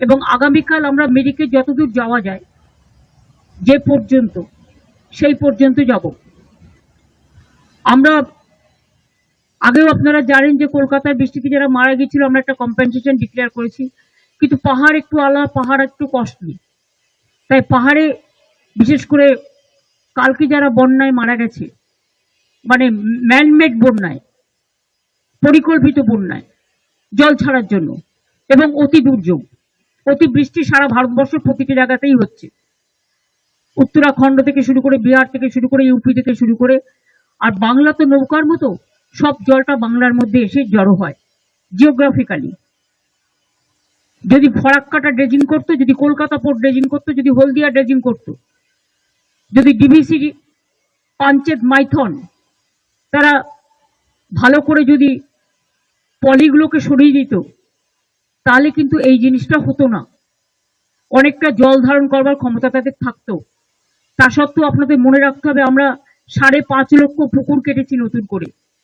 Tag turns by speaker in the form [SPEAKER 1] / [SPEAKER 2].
[SPEAKER 1] এবং আগামীকাল আমরা মেরিকে যতদূর যাওয়া যায়, যে পর্যন্ত, সেই পর্যন্ত যাব। আমরা, আগেও আপনারা জানেন যে কলকাতার বৃষ্টিতে যারা মারা গিয়েছিল, আমরা একটা কম্পেনসেশন ডিক্লেয়ার করেছি। কিন্তু পাহাড় একটু আলাদা, পাহাড় একটু কস্টলি তাই পাহাড়ে, বিশেষ করে কালকে যারা বন্যায় মারা গেছে মানে ম্যানমেড বন্যায়, পরিকল্পিত বন্যায়, জল ছাড়ার জন্য এবং অতি দুর্যোগ। অতি বৃষ্টি সারা ভারতবর্ষ প্রতিটি জায়গাতেই হচ্ছে। উত্তরাখণ্ড থেকে শুরু করে বিহার থেকে শুরু করে ইউপি থেকে শুরু করে, আর বাংলা তো নৌকার মতো সব জলটা বাংলার মধ্যে এসে জড়ো হয় জিওগ্রাফিক্যালি যদি ফরাক্কাটা ড্রেজিং করতো, যদি কলকাতা পোর্ট ড্রেজিং করতো, যদি হলদিয়া ড্রেজিং করতো, যদি ডিভিসি পাঞ্চেত মাইথন, তারা ভালো করে যদি পলিগুলোকে সরিয়ে দিত তাহলে কিন্তু এই জিনিসটা হতো না। অনেকটা জল ধারণ করবার ক্ষমতা তাদের থাকতো। তা সত্ত্বেও আপনাদের মনে রাখতে হবে, আমরা সাড়ে পাঁচ লক্ষ পুকুর কেটেছি নতুন করে।